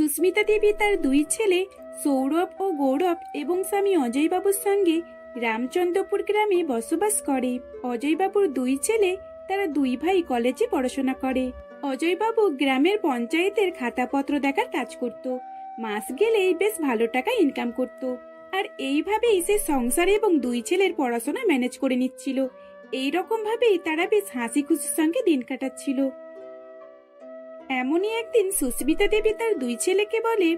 সুস্মিতা দেবী তার দুই ছেলে সৌরভ ও গৌরব এবং স্বামী অজয়বাবুর সঙ্গে রামচন্দ্রপুর গ্রামে বসবাস করে। অজয়বাবুর দুই ছেলে তারা দুই ভাই কলেজে পড়াশোনা করে। অজয়বাবু গ্রামের পঞ্চায়েতের খাতাপত্র দেখার কাজ করত। মাস গেলেই বেশ ভালো টাকা ইনকাম করত। আর এইভাবেই সে সংসার এবং দুই ছেলের পড়াশোনা ম্যানেজ করে নিচ্ছিল। এই রকম ভাবেই তারা বেশ হাসি খুশির সঙ্গে দিন কাটাচ্ছিল। এমনই একদিন সুস্মিতা দেবী তার দুই ছেলেকে বলে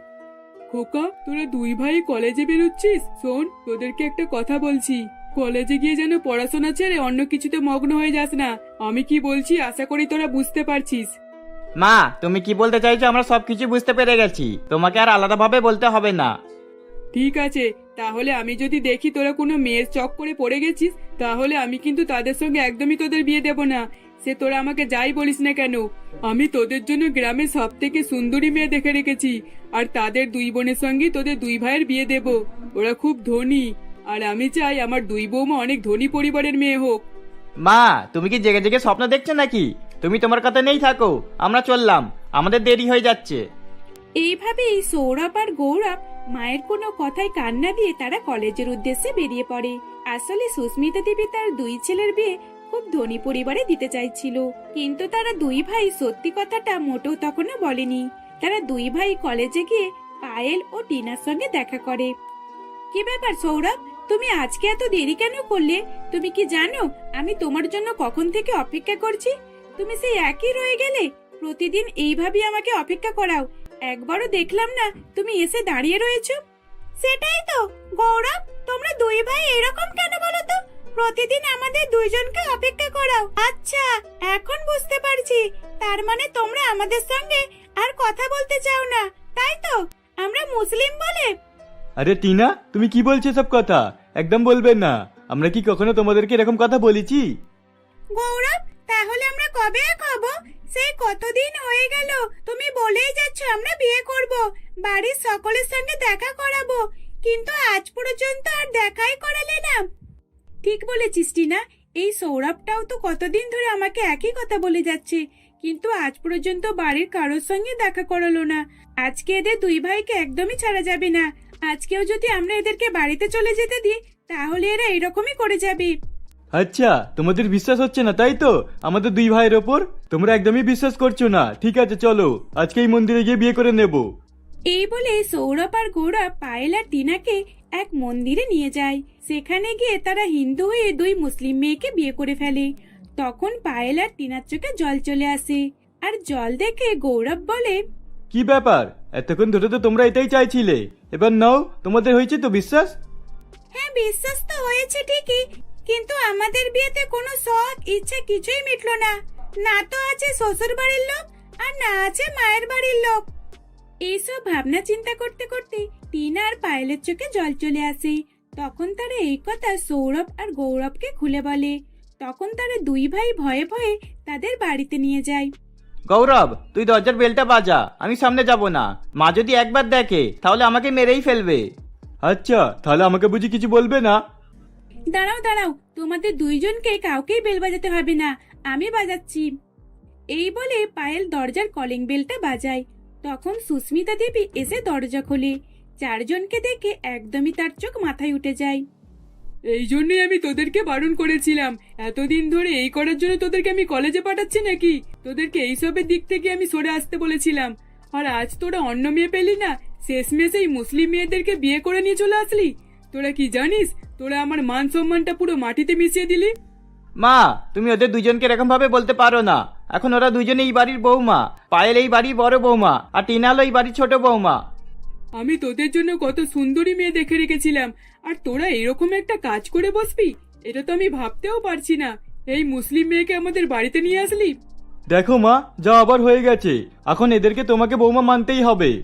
খোকা তোরা দুই ভাই কলেজে বেরোচ্ছিস? শোন তোদেরকে একটা কথা বলছি। কলেজে গিয়ে যেন পড়াশোনা ছেড়ে অন্য কিছুতে মগ্ন হয়ে যাস না। আমি কি বলছি আশা করি তোরা বুঝতে পারছিস। মা তুমি কি বলতে চাইছো আমরা সবকিছু বুঝতে পেরে গেছি। তোমাকে আর আলাদাভাবে বলতে হবে না। ঠিক আছে তাহলে আমি যদি দেখি তোরা কোনো মেয়ের চক করে পড়ে গেছিস তাহলে আমি কিন্তু তাদের সঙ্গে একদমই তোদের বিয়ে দেব না। সে তোরা আমাকে যাই বলিস না কেন? আমি তোদের জন্য গ্রামের সব থেকে সুন্দরী মেয়ে দেখে রেখেছি আর তাদের দুই বোনের সঙ্গে তোদের দুই ভাইয়ের বিয়ে দেব। ওরা খুব ধনী আর আমি চাই আমার দুই বৌমা অনেক ধনী পরিবারের মেয়ে হোক। মা তুমি কি জেগে জেগে স্বপ্ন দেখছ নাকি? তুমি তোমার কথা নেই থাকো আমরা চললাম আমাদের দেরি হয়ে যাচ্ছে। এইভাবেই সৌরভ আর গৌরব মায়ের কোনো কথায় কান্না দিয়ে তারা কলেজের উদ্দেশ্যে বেরিয়ে পড়ে। আসলে সুস্মিতা দেবী তার দুই ছেলের বিয়ে খুব ধনী পরিবারে দিতে চাইছিল। কিন্তু তারা দুই ভাই সত্যি কথাটা মোটেও তখনও বলেনি। তারা দুই ভাই কলেজে গিয়ে পায়েল ও টিনার সঙ্গে দেখা করে। কি ব্যাপার সৌরভ? তুমি আজকে এত দেরি কেন করলে? তুমি কি জানো আমি তোমার জন্য কখন থেকে অপেক্ষা করছি? তুমি সেই একই রয়ে গেলে? প্রতিদিন এইভাবেই আমাকে অপেক্ষা করাও। একবারও দেখলাম না তুমি এসে দাঁড়িয়ে রয়েছো। সেটাই তো। গৌরব, তোমরা দুই ভাই এরকম কেন বলো তো? প্রতিদিন আমাদের দুইজনকে অপেক্ষা করাও। আচ্ছা এখন বুঝতে পারছি। তার মানে তোমরা আমাদের সঙ্গে আর কথা বলতে চাও না তাই তো? আমরা মুসলিম বলে? আরে টিনা তুমি কি বলছো সব কথা? একদম বলবে না। আমরা কি কখনো তোমাদেরকে এরকম কথা বলেছি? গৌরব তাহলে আমরা কবে হব সেই কতদিন হয়ে গেল। তুমি বলেই যাচ্ছ আমরা বিয়ে করব। বাড়ির সকলের সঙ্গে দেখা করাবো। কিন্তু আজ পর্যন্ত আর দেখাই করালে না। ঠিক বলেছিস টিনা। এই সৌরভটাও তো কতদিন ধরে আমাকে একই কথা বলে যাচ্ছে। কিন্তু আজ পর্যন্ত বাড়ির কারোর সঙ্গে দেখা করালো না। আজকে এদের দুই ভাইকে একদমই ছাড়া যাবে না। আজকেও যদি আমরা এদেরকে বাড়িতে চলে যেতে দিই তাহলে এরা এরকমই করে যাবে। আচ্ছা তোমাদের বিশ্বাস হচ্ছে না তাই তো? আমাদের দুই ভাইয়ের ওপর? তোমরা একদমই বিশ্বাস করছ না। ঠিক আছে চলো। আজকে এই মন্দিরে গিয়ে বিয়ে করে নেব। এই বলে সৌরভ আর গৌরব পায়েল আর টিনাকে এক মন্দিরে নিয়ে যায়। সেখানে গিয়ে তারা হিন্দু হয়ে দুই মুসলিম মেয়েকে বিয়ে করে ফেলে। তখন পায়েল আর টিনার চোখে জল চলে আসে। আর জল দেখে গৌরব বলে কি ব্যাপার? এতক্ষণ ধরে তো তোমরা এটাই চাইছিলে। এবার নাও তোমাদের হয়েছে তো বিশ্বাস? হ্যাঁ বিশ্বাস তো হয়েছে ঠিকই কিন্তু আমাদের বিয়েতে কোনো শখ ইচ্ছে কিছুই মিটলো না। না তো আছে শ্বশুর বাড়ির লোক আর না আছে মায়ের বাড়ির লোক। এইসব ভাবনা চিন্তা করতে করতে টিনা আর পায়েলের চোখে জল চলে আসে। তখন তারা এই কথা সৌরভ আর গৌরবকে খুলে বলে। তখন তারা দুই ভাই ভয়ে ভয়ে তাদের বাড়িতে নিয়ে যায়। গৌরব তুই দরজার বেলটা বাজা আমি সামনে যাব না। মা যদি একবার দেখে তাহলে আমাকে মেরেই ফেলবে। আচ্ছা তাহলে আমাকে বুঝি কিছু বলবে না? দাঁড়াও দাঁড়াও তোমাদের দুইজনকে কাউকেই বেল বাজাতে হবে না আমি বাজাচ্ছি। এই বলে পায়েল দরজার কলিং বেলটা বাজায়। তখন সুস্মিতা দেবী এসে দরজা খোলে। চারজনকে দেখে একদমই তার চোখ মাথায় উঠে যায়। এই জন্যই আমি তোদেরকে বারণ করেছিলাম। এতদিন ধরে এই করার জন্য তোদেরকে আমি কলেজে পাঠাচ্ছি নাকি? তোদেরকে এইসবের দিক থেকে আমি সরে আসতে বলেছিলাম। আর আজ তোরা অন্য মেয়ে পেলি না শেষমেশ এই মুসলিম মেয়েদেরকে বিয়ে করে নিয়ে চলে আসলি। তোরা কি জানিস তোরা আমার মান সম্মানটা পুরো মাটিতে মিশিয়ে দিলি? মা তুমি ওদের দুজনকে এরকম ভাবে বলতে পারো না। এখন ওরা দুজনে এই বাড়ির বৌমা পায়েল এই বাড়ির বড় বৌমা আর টিনা হলো এই বাড়ির ছোট বৌমা আমি তোদের জন্য কত সুন্দরী মেয়ে দেখে রেখেছিলাম। আর তোরা এরকম একটা কাজ করে বসবি? এটা তো আমি ভাবতেও পারছি না। এই মুসলিম মেয়েকে আমাদের বাড়িতে নিয়ে আসলি? দেখো মা যা আবার হয়ে গেছে। এখন এদেরকে তোমাকে বৌমা মানতেই হবে।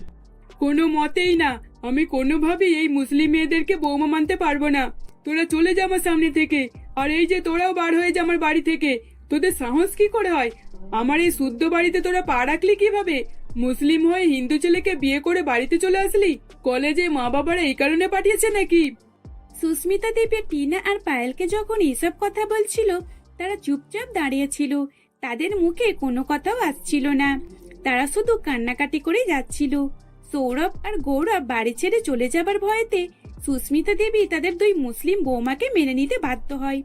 কোনো মতেই না। আমি কোনোভাবেই এই মুসলিম মেয়েদেরকে বৌমা মানতে পারব না। তোরা চলে যা আমার সামনে থেকে। আর এই যে তোরাও বার হয়ে যা আমার বাড়ি থেকে। তোদের সাহস কি করে হয়? আমার এই শুদ্ধ বাড়িতে তোরা পা রাখলি কীভাবে? মুসলিম হয়ে হিন্দু ছেলেকে বিয়ে করে বাড়িতে চলে আসলি? কলেজে মা বাবারা এই কারণে পাঠিয়েছে নাকি? সুস্মিতা দেবী টিনা আর পায়েলকে যখন এসব কথা বলছিল, তারা চুপচাপ দাঁড়িয়েছিল তাদের মুখে কোনো কথাও আসছিল না। তারা শুধু কান্নাকাটি করে যাচ্ছিল। সৌরভ আর গৌরব বাড়ি ছেড়ে চলে যাবার ভয়েতে সুস্মিতা দেবী তাদের দুই মুসলিম বৌমাকে মেনে নিতে বাধ্য হয়।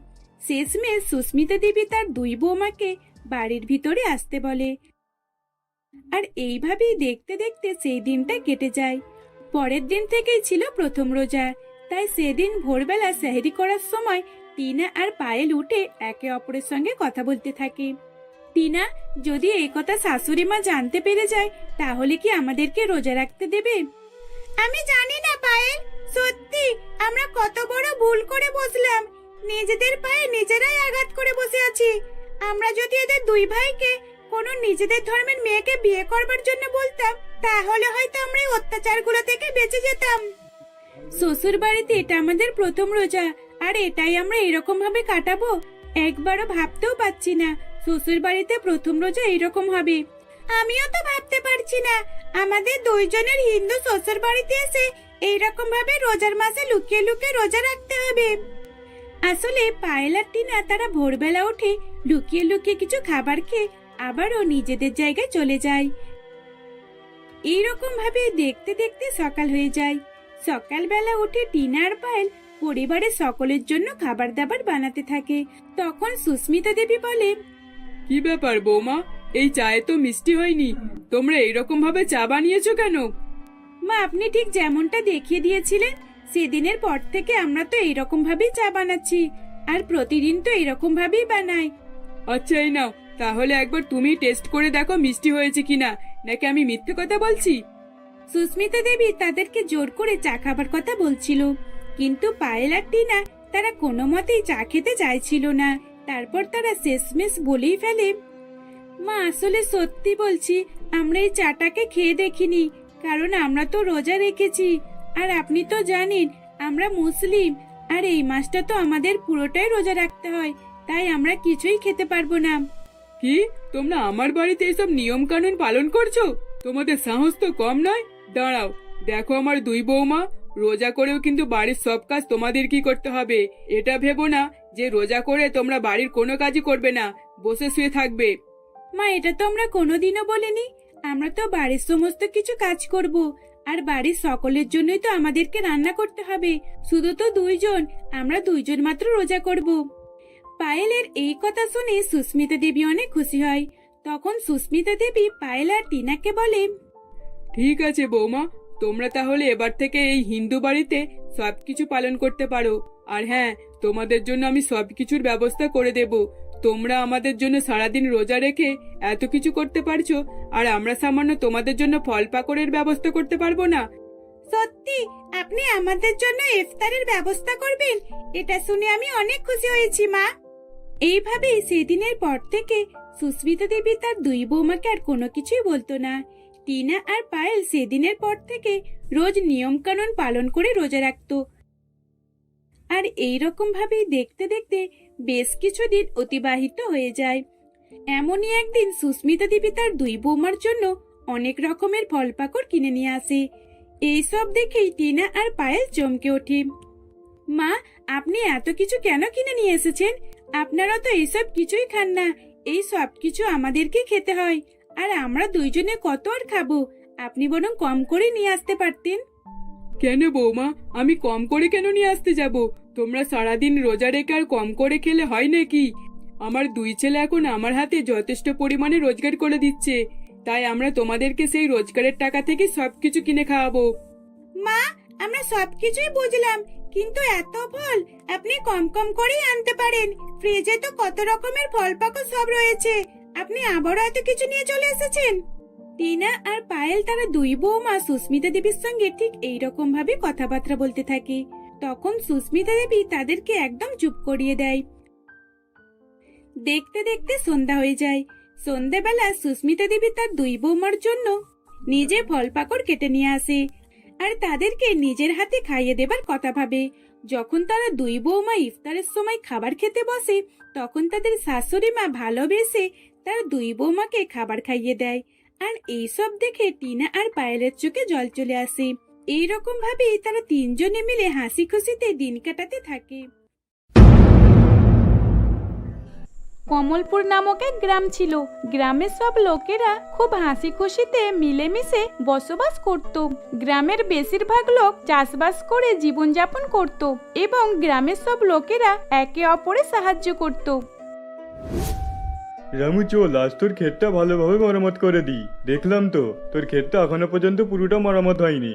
শেষমেশ সুস্মিতা দেবী তার দুই বৌমাকে বাড়ির ভিতরে আসতে বলে। আর এইভাবেই দেখতে দেখতে সেই দিনটা কেটে যায়। পরের দিন থেকেই ছিল প্রথম রোজা, তাই সেদিন ভোরবেলা সেহরি করার সময় টিনা আর পায়েল উঠে একে অপরের সঙ্গে কথা বলতে থাকে। টিনা, যদি এই কথা শাশুড়ি মা জানতে পেরে যায়, তাহলে কি আমাদেরকে রোজা রাখতে দেবে? আমি জানি না পায়েল, সত্যি আমরা কত বড় ভুল করে বসলাম। নিজেদের পায়ে নিজেরাই আঘাত করে বসে আছি। আমরা যদি এদের দুই ভাইকে কোনো নিজেদের ধর্মের মেয়েকে বিয়ে করবার জন্য বলতাম, তাহলে হয়তো আমরা অত্যাচারগুলো থেকে বেঁচে যেতাম। শ্বশুর বাড়িতে এটা আমাদের প্রথম রোজা, আর এটাই আমরা এরকম ভাবে কাটাবো? একবারও ভাবতেও পাচ্ছি না শ্বশুর বাড়িতে প্রথম রোজা এরকম হবে। আমিও তো ভাবতে পারছি না, আমাদের দুইজনের হিন্দু শ্বশুর বাড়িতে এসে এইরকম ভাবে রোজার মাসে লুকিয়ে লুকিয়ে রোজা রাখতে হবে। আসলে পায়েল আর টিনা তারা ভোরবেলা উঠে লুকিয়ে লুকিয়ে কিছু খাবার খেয়ে আবারও নিজেদের জায়গায় চলে যায়। এইরকম ভাবে দেখতে দেখতে সকাল হয়ে যায়। সকালবেলা উঠে টিনা আর পায়েল পরিবারের সকলের জন্য খাবার দাবার বানাতে থাকে। তখন সুস্মিতা দেবী বলে কি ব্যাপার বৌমা? এই চায়ে তো মিষ্টি হয়নি। তোমরা এইরকম ভাবে চা বানিয়েছো কেন? মা আপনি ঠিক যেমনটা দেখিয়ে দিয়েছিলেন সেদিনের পর থেকে আমরা তো এইরকম ভাবেই চা বানাচ্ছি। আর প্রতিদিন তো এরকম ভাবেই বানাই। আচ্ছা এই নাও। তাহলে একবার তুমি টেস্ট করে দেখো মিষ্টি হয়েছে কিনা। নাকি আমি মিথ্যে কথা বলছি? সুস্মিতা দেবী তাদেরকে জোর করে চা খাবার কথা বলছিল। কিন্তু পায়েল আর টিনা তারা কোনো মতেই চা খেতে চাইছিল না। তারপর তারা শেষমেশ বলেই ফেলে, মা, আসলে সত্যি বলছি, আমরা এই চাটাকে খেয়ে দেখিনি। কারণ আমরা তো রোজা রেখেছি। আর আপনি তো জানেন, আমরা মুসলিম। আর এই মাসটা তো আমাদের পুরোটাই রোজা রাখতে হয়। তাই আমরা কিছুই খেতে পারব না। কি? তোমরা আমার বাড়িতে এসব নিয়ম কানুন পালন করছ? তোমাদের সাহস তো কম নয়? দাঁড়াও, দেখো আমার দুই বৌমা, রোজা করেও কিন্তু বাড়ির সব কাজ তোমাদের কি করতে হবে? এটা ভেবো না যে রোজা করে তোমরা বাড়ির কোনো কাজই করবে না, বসে শুয়ে থাকবে। মা, এটা তো আমরা কোনোদিনও বলিনি। আমরা তো বাড়ির সমস্ত কিছু কাজ করব, আর বাড়ির সকলের জন্যই তো আমাদেরকে রান্না করতে হবে। শুধু তো দুইজন, আমরা দুইজন মাত্র রোজা করব। পায়েলের এই কথা শুনে সুস্মিতা দেবী অনেক খুশি হয়। তখন সুস্মিতা দেবী পায়েল আর টিনাকে বলে ঠিক আছে বৌমা তোমরা তাহলে এবার থেকে এই হিন্দু বাড়িতে সবকিছু পালন করতে পারো। আর হ্যাঁ তোমাদের জন্য আমি সবকিছুর ব্যবস্থা করে দেব। তোমরা আমাদের জন্য সারাদিন রোজা রেখে এত কিছু করতে পারছ আর আমরা সামান্য তোমাদের জন্য ফল পাকড়ের ব্যবস্থা করতে পারব না। সত্যি আপনি আমাদের জন্য ইফতারের ব্যবস্থা করবেন? এটা শুনে আমি অনেক খুশি হয়েছি মা। এইভাবেই সেদিনের পর থেকে সুস্মিতা দেবী তার দুই বৌমাকে আর কোনো কিছুই বলতো না। টিনা আর পায়েল সেদিনের পর থেকে রোজ নিয়ম কানুন পালন করে রোজা রাখত। আর এই রকম ভাবেই দেখতে দেখতে বেশ কিছুদিন অতিবাহিত হয়ে যায়। এমনই একদিন সুস্মিতা দেবী তার দুই বৌমার জন্য অনেক রকমের ফল পাকড় কিনে নিয়ে আসে। এইসব দেখেই টিনা আর পায়েল চমকে ওঠে। মা, আপনি এত কিছু কেন কিনে নিয়ে এসেছেন? আপনারা তো এইসব কিছুই খান না এই সব কিছু আমাদেরকে খেতে হয়। আর আমরা দুইজনে কত আর খাব? আপনি বরং কম করে নিয়ে আসতে পারতেন। কেন বৌমা? আমি কম করে কেন নিয়ে আসতে যাব? তোমরা সারাদিন রোজা রেখে আর কম করে খেলে হয় নাকি? আমার দুই ছেলে এখন আমার হাতে যথেষ্ট পরিমাণে রোজগার করে দিচ্ছে। তাই আমরা তোমাদেরকে সেই রোজগারের টাকা থেকে সবকিছু কিনে খাওয়াবো। মা আমরা সবকিছুই বুঝলাম। কিন্তু এত ফল আপনি কম কম করেই আনতে পারেন। ফ্রিজে তো কত রকমের ফল পাকো সব রয়েছে। আপনি আবারও এত কিছু নিয়ে চলে এসেছেন? টিনা আর পায়েল তারা দুই বৌমা সুস্মিতা দেবীর সঙ্গে ঠিক এই রকম ভাবে কথাবার্তা বলতে থাকে। তখন সুস্মিতা দেবী তাদেরকে একদম চুপ করিয়ে দেয়। দেখতে দেখতে সন্ধ্যা হয়ে যায়। সন্ধ্যাবেলা সুস্মিতা দেবী তার দুই বৌমার জন্য নিজে ফল পাকড় কেটে নিয়ে আসে। আর তাদেরকে নিজের হাতে খাইয়ে দেবার কথা ভাবে। যখন তারা দুই বৌমা ইফতারের সময় খাবার খেতে বসে, তখন তাদের শাশুড়ি মা ভালোবেসে তার দুই বৌমাকে খাবার খাইয়ে দেয়। আর এইসব দেখে টিনা আর পায়েলের চোখে জল চলে আসে। এইরকম ভাবেই তারা তিনজনে মিলে হাসি খুশিতে দিন কাটাতে থাকে। কমলপুর নামক এক গ্রাম ছিল। গ্রামের সব লোকেরা খুব হাসি খুশিতে মিলেমিশে বসবাস করত। গ্রামের বেশিরভাগ লোক চাষবাস করে জীবনযাপন করত এবং গ্রামের সব লোকেরা একে অপরে সাহায্য করত। রামু চল আজ তোর ক্ষেতটা ভালোভাবে মরামত করে দিই দেখলাম তো তোর ক্ষেতটা এখনও পর্যন্ত পুরোটা মরামত হয়নি।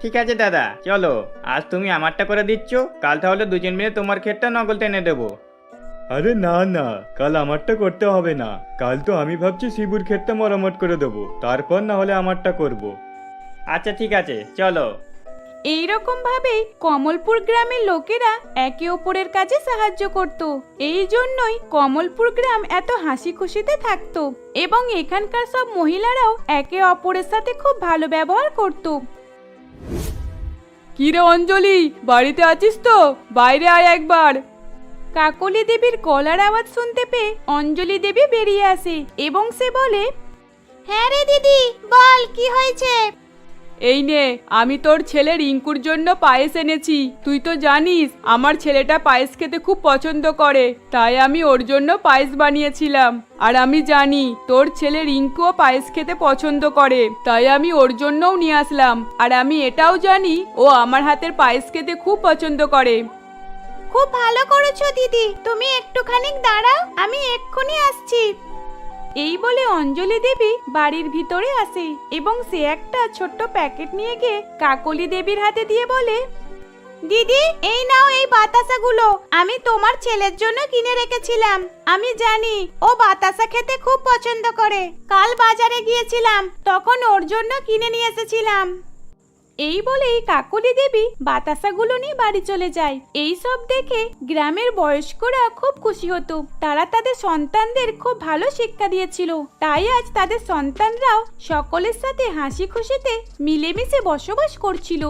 ঠিক আছে দাদা চলো আজ তুমি আমারটা করে দিচ্ছ কাল তাহলে দুজন মিলে তোমার ক্ষেতটা নকল টেনে দেবো। আরে না না কাল আমারটা করতে হবে না। কাল তো আমি ভাবছি শিবুর ক্ষেতটা মেরামত করে দেবো। তারপর না হলে আমারটা করব। আচ্ছা ঠিক আছে চলো। এই রকম ভাবেই কমলপুর গ্রামের লোকেরা একে অপরের কাজে সাহায্য করত। এই জন্যই কমলপুর গ্রাম এত হাসি খুশিতে থাকতো। এবং এখানকার সব মহিলারাও একে অপরের সাথে খুব ভালো ব্যবহার করত। কি রে অঞ্জলি বাড়িতে আছিস তো? বাইরে আয় একবার। কাকলি দেবীর গলার আওয়াজ শুনতে পেয়ে অঞ্জলি দেবী বেরিয়ে আসে এবং সে বলে হ্যাঁ রে দিদি বল কি হয়েছে? এই নে আমি তোর ছেলে রিঙ্কুর জন্য পায়েস এনেছি। তুই তো জানিস আমার ছেলেটা পায়েস খেতে খুব পছন্দ করে তাই আমি ওর জন্য পায়েস বানিয়েছিলাম। আর আমি জানি তোর ছেলে রিঙ্কুও পায়েস খেতে পছন্দ করে তাই আমি ওর জন্যও নিয়ে আসলাম। আর আমি এটাও জানি ও আমার হাতের পায়েস খেতে খুব পছন্দ করে। খুব ভালো করেছ দিদি। তুমি একটুখানি দাঁড়াও আমি এক্ষুনি আসছি। এই বলে অঞ্জলি দেবী বাড়ির ভিতরে আসে এবং সে একটা ছোট্ট প্যাকেট নিয়ে গিয়ে কাকলি দেবীর হাতে দিয়ে বলে দিদি এই নাও এই বাতাসাগুলো। আমি তোমার ছেলের জন্য কিনে রেখেছিলাম। আমি জানি ও বাতাসা খেতে খুব পছন্দ করে। কাল বাজারে গিয়েছিলাম তখন ওর জন্য কিনে নিয়ে এসেছিলাম। এই বলেই কাকলি দেবী বাতাসাগুলো নিয়ে বাড়ি চলে যায়। এই সব দেখে গ্রামের বয়স্করা খুব খুশি হতো। তারা তাদের সন্তানদের খুব ভালো শিক্ষা দিয়েছিল। তাই আজ তাদের সন্তানরাও সকলের সাথে হাসি খুশিতে মিলেমিশে বসবাস করছিল।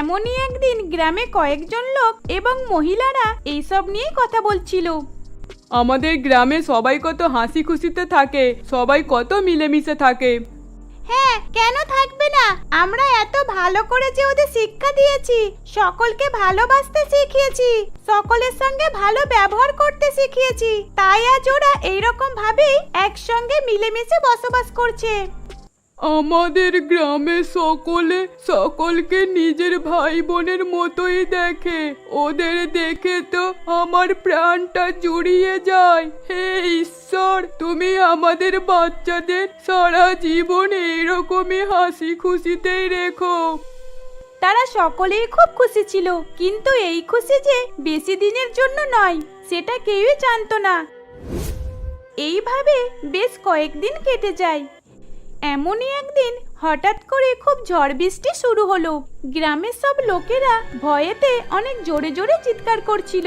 এমনই একদিন গ্রামে কয়েকজন লোক এবং মহিলারা এইসব নিয়েই কথা বলছিল। আমাদের গ্রামে সবাই কত হাসি খুশিতে থাকে, সবাই কত মিলেমিশে থাকে। হ্যাঁ কেন থাকবে না? আমরা এত ভালো করে যে ওদের শিক্ষা দিয়েছি, সকলকে ভালোবাসতে শিখিয়েছি, সকলের সঙ্গে ভালো ব্যবহার করতে শিখিয়েছি, তাই আজ ওরা এইরকম ভাবেই একসঙ্গে মিলেমিশে বসবাস করছে। আমাদের গ্রামে সকলে সকলকে নিজের ভাই বোনের মতোই দেখে। ওদের দেখে তো আমার প্রাণটা জুড়িয়ে যায়। হে ঈশ্বর, তুমি আমাদের বাচ্চাদের সারা জীবন এইরকমই হাসি খুশিতেই রেখো। তারা সকলেই খুব খুশি ছিল, কিন্তু এই খুশি যে বেশি দিনের জন্য নয়, সেটা কেউই জানতো না। এইভাবে বেশ কয়েকদিন কেটে যায়। এমনই একদিন হঠাৎ করে খুব ঝড় বৃষ্টি শুরু হলো। গ্রামের সব লোকেরা ভয়েতে অনেক জোরে জোরে চিৎকার করছিল।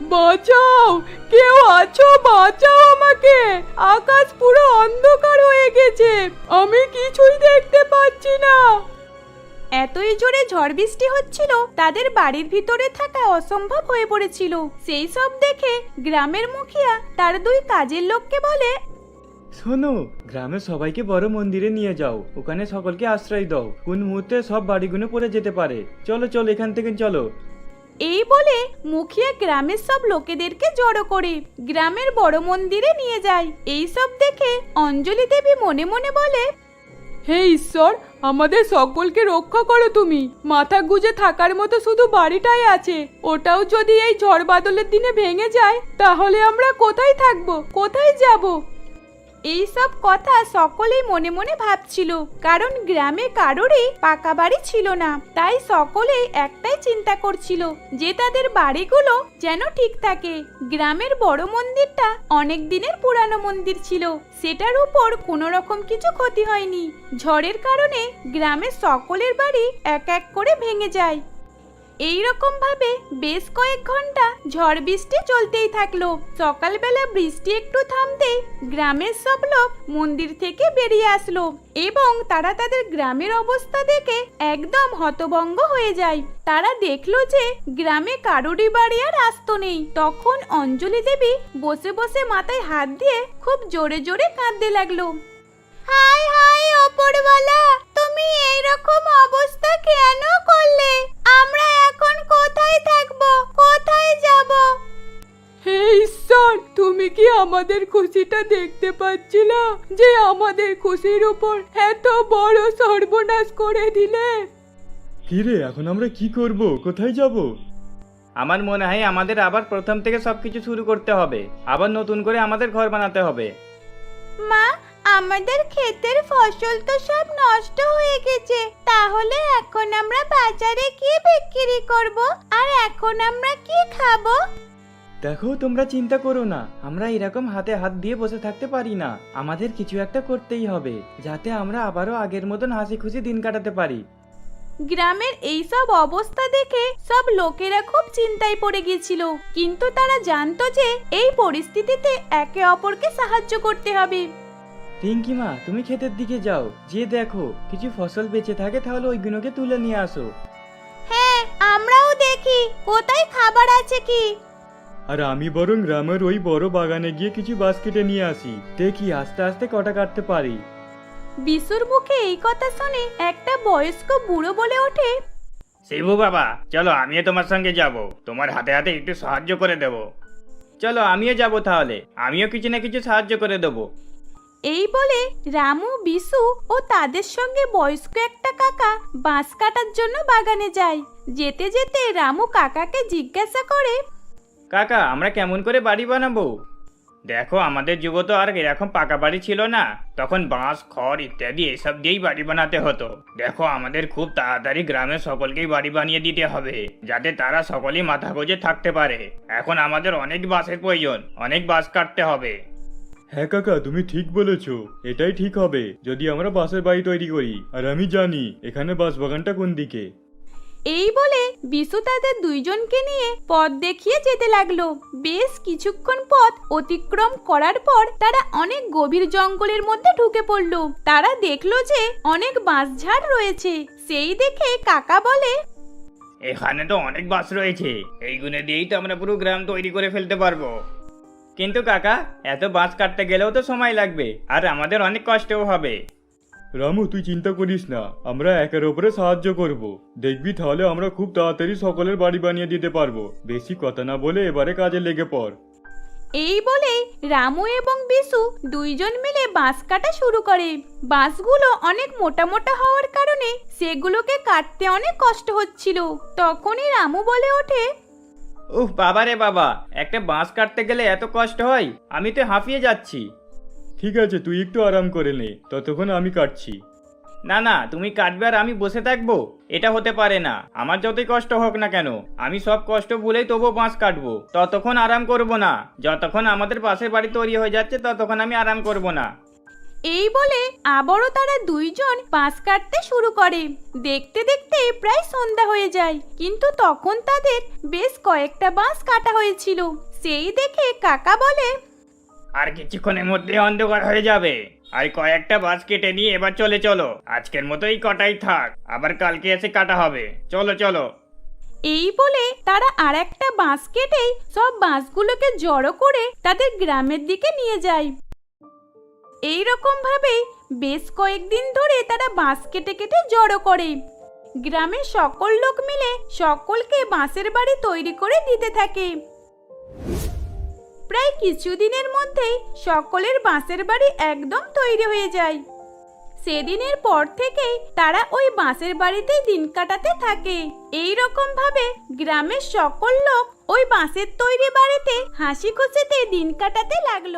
বাঁচাও! কেউ আছো, বাঁচাও আমাকে! আকাশ পুরো অন্ধকার হয়ে গেছে। আমি কিছুই দেখতে পাচ্ছি না। এতই জোরে ঝড় বৃষ্টি হচ্ছিল, তাদের বাড়ির ভিতরে থাকা অসম্ভব হয়ে পড়েছিল। সেই সব দেখে গ্রামের মুখিয়া তার দুই কাজের লোককে বলে শোনো গ্রামের সবাইকে বড় মন্দিরে নিয়ে যাও। ওখানে সকলকে আশ্রয় দাও। কোন মুহূর্তে সব বাড়িগুলো পড়ে যেতে পারে। চলো চলো এখান থেকে চলো। এই বলে মুখিয়া গ্রামের সব লোকেদেরকে জড়ো করে গ্রামের বড় মন্দিরে নিয়ে যায়। এই সব দেখে অঞ্জলি দেবী মনে মনে বলে হে ঈশ্বর আমাদের সকলকে রক্ষা করো তুমি। মাথা গুজে থাকার মতো শুধু বাড়িটাই আছে। ওটাও যদি এই ঝড় বাদলের দিনে ভেঙে যায় তাহলে আমরা কোথায় থাকব? কোথায় যাব? এই সব কথা সকলেই মনে মনে ভাবছিল, কারণ গ্রামে কারোরই পাকা বাড়ি ছিল না। তাই সকলেই একটাই চিন্তা করছিল যে তাদের বাড়িগুলো যেন ঠিক থাকে। গ্রামের বড় মন্দিরটা অনেক দিনের পুরানো মন্দির ছিল। সেটার উপর কোনো রকম কিছু ক্ষতি হয়নি। ঝড়ের কারণে গ্রামের সকলের বাড়ি এক এক করে ভেঙে যায়। এই রকম ভাবে বেশ কয়েক ঘণ্টা ঝড় বৃষ্টি চলতেই থাকল। সকালবেলা বৃষ্টি একটু থামতেই গ্রামের সব লোক মন্দির থেকে বেরিয়ে আসলো এবং তারা তাদের গ্রামের অবস্থা দেখে একদম হতভঙ্গ হয়ে যায়। তারা দেখল যে গ্রামে কারোরই বাড়ি আর আসতো নেই। তখন অঞ্জলি দেবী বসে বসে মাথায় হাত দিয়ে খুব জোরে জোরে কাঁদতে লাগল। হাই হাই অপরওয়ালা তুমি এই রকম আমাদের খুশিটা দেখতে পাচ্ছি না যে আমাদের খুশির উপর এত বড় সর্বনাশ করে দিলে। কি রে এখন আমরা কি করব? কোথায় যাব? আমার মনে হয় আমাদের আবার প্রথম থেকে সবকিছু শুরু করতে হবে। আবার নতুন করে আমাদের ঘর বানাতে হবে। মা আমাদের ক্ষেতের ফসল তো সব নষ্ট হয়ে গেছে। তাহলে এখন আমরা বাজারে কি বিক্রি করব? আর এখন আমরা কি খাব? দেখো তোমরা চিন্তা করো না। আমরা এরকম হাতে হাত দিয়ে বসে থাকতে পারি না। আমাদের কিছু একটা করতেই হবে যাতে আমরা আবারও আগের মতন হাসি খুশি দিন কাটাতে পারি। গ্রামের এই সব অবস্থা দেখে সব লোকেরা খুব চিন্তায় পড়ে গিয়েছিল। কিন্তু তারা জানতো যে এই পরিস্থিতিতে একে অপরকে সাহায্য করতে হবে। রিঙ্কি মা তুমি ক্ষেতের দিকে যাও। যে দেখো কিছু ফসল বেঁচে থাকে তাহলে ওইগুলোকে তুলে নিয়ে আসো। হ্যাঁ আমরাও দেখি। কোথায় খাবার আছে কি? আর আমি বরং গ্রামের ওই বড় বাগানে গিয়ে কিছু বাস কেটে নিয়ে আসি। দেখি আস্তে আস্তে কটা কাটতে পারি। বিশুর মুখে এই কথা শুনে একটা বয়স্ক বুড়ো বলে ওঠে শিবু বাবা চলো আমিও তোমার সঙ্গে যাব। তোমার হাতে হাতে একটু সাহায্য করে দেব। চলো আমিও যাব তাহলে। আমিও কিছু না কিছু সাহায্য করে দেবো। এই বলে রামু বিশু ও তাদের সঙ্গে বয়স্ক একটা কাকা বাঁশ কাটার জন্য বাগানে যায়। যেতে যেতে রামু কাকাকে জিজ্ঞাসা করে কাকা, আমরা কেমন করে বাড়ি বানাবো? দেখো, আমাদের যুগ তো আর এরকম পাকা বাড়ি ছিল না। তখন বাঁশ, খড় ইত্যাদি এসব দিয়েই বাড়ি বানাতে হতো। দেখো, আমাদের খুব তাড়াতাড়ি গ্রামের সকলকেই বাড়ি বানিয়ে দিতে হবে, যাতে তারা সকলেই মাথা গোজে থাকতে পারে। এখন আমাদের অনেক বাঁশের প্রয়োজন, অনেক বাঁশ কাটতে হবে। হ্যাঁ কাকা, তুমি ঠিক বলেছ। এটাই ঠিক হবে, যদি আমরা বাসের বাড়ি তৈরি করি। আর আমি জানি, এখানে বাস বাগানটা কোন দিকে। এই বলে বিশু তাদের দুইজনকে নিয়ে পথ দেখিয়ে যেতে লাগল। বেশ কিছুক্ষণ পথ অতিক্রম করার পর তারা অনেক গভীর জঙ্গলের মধ্যে ঢুকে পড়ল। তারা দেখল যে অনেক বাঁশঝাড় রয়েছে। সেই দেখে কাকা বলে, এখানে তো অনেক বাস রয়েছে। এইগুলো দিয়েই তো আমরা পুরো গ্রাম তৈরি করে ফেলতে পারব। কিন্তু কাকা, এত বাঁশ কাটতে গেলেও তো সময় লাগবে। আর আমাদের অনেক কষ্টও হবে। রামু তুই চিন্তা করিস না। আমরা একের ওপরে সাহায্য করব। দেখবি তাহলে আমরা খুব তাড়াতাড়ি সকলের বাড়ি বানিয়ে দিতে পারব। বেশি কথা না বলে এবারে কাজে লেগে পড়। এই বলে রামু এবং বিশু দুইজন মিলে বাঁশ কাটা শুরু করে। বাঁশগুলো অনেক মোটা মোটা হওয়ার কারণে সেগুলোকে কাটতে অনেক কষ্ট হচ্ছিল। তখনই রামু বলে ওঠে উহ বাবা রে বাবা একটা বাঁশ কাটতে গেলে এত কষ্ট হয়? আমি তো হাঁপিয়ে যাচ্ছি। ঠিক আছে তুই একটু আরাম করে নে ততক্ষণ আমি কাটছি। না না তুমি কাটবে আর আমি বসে থাকব এটা হতে পারে না। আমার যতই কষ্ট হোক না কেন আমি সব কষ্ট ভুলেই তবুও বাঁশ কাটবো। ততক্ষণ আরাম করব না যতক্ষণ আমাদের পাশের বাড়ি তৈরি হয়ে যাচ্ছে ততক্ষণ আমি আরাম করব না। এই বলে আবারও তারা দুইজন বাঁশ কাটতে শুরু করে। দেখতে দেখতে প্রায় সন্ধ্যা হয়ে যায় কিন্তু তখন তাদের বেশ কয়েকটা বাঁশ কাটা হয়েছিল। সেই দেখে কাকা বলে আর কিছুক্ষণের মধ্যে অন্ধকার হয়ে যাবে। আর কয়েকটা বাস কেটে নিয়ে এবার চলে চলো। আজকের মতো এই কটাই থাক। আবার কালকে এসে কাটা হবে। চলো চলো। এই বলে তারা আর একটা বাঁশ কেটেই সব বাঁশগুলোকে জড়ো করে তাদের গ্রামের দিকে নিয়ে যায়। এই রকম ভাবে বেশ কয়েকদিন ধরে তারা বাঁশ কেটে কেটে জড়ো করে। গ্রামের সকল লোক মিলে সকলকে বাঁশের বাড়ি তৈরি করে দিতে থাকে। প্রায় কিছুদিনের মধ্যেই সকলের বাঁশের বাড়ি একদম তৈরি হয়ে যায়। সেদিনের পর থেকেই তারা ওই বাঁশের বাড়িতেই দিন কাটাতে থাকে। এই রকম ভাবে গ্রামের সকল লোক ওই বাঁশের তৈরি বাড়িতে হাসি খুশিতে দিন কাটাতে লাগল।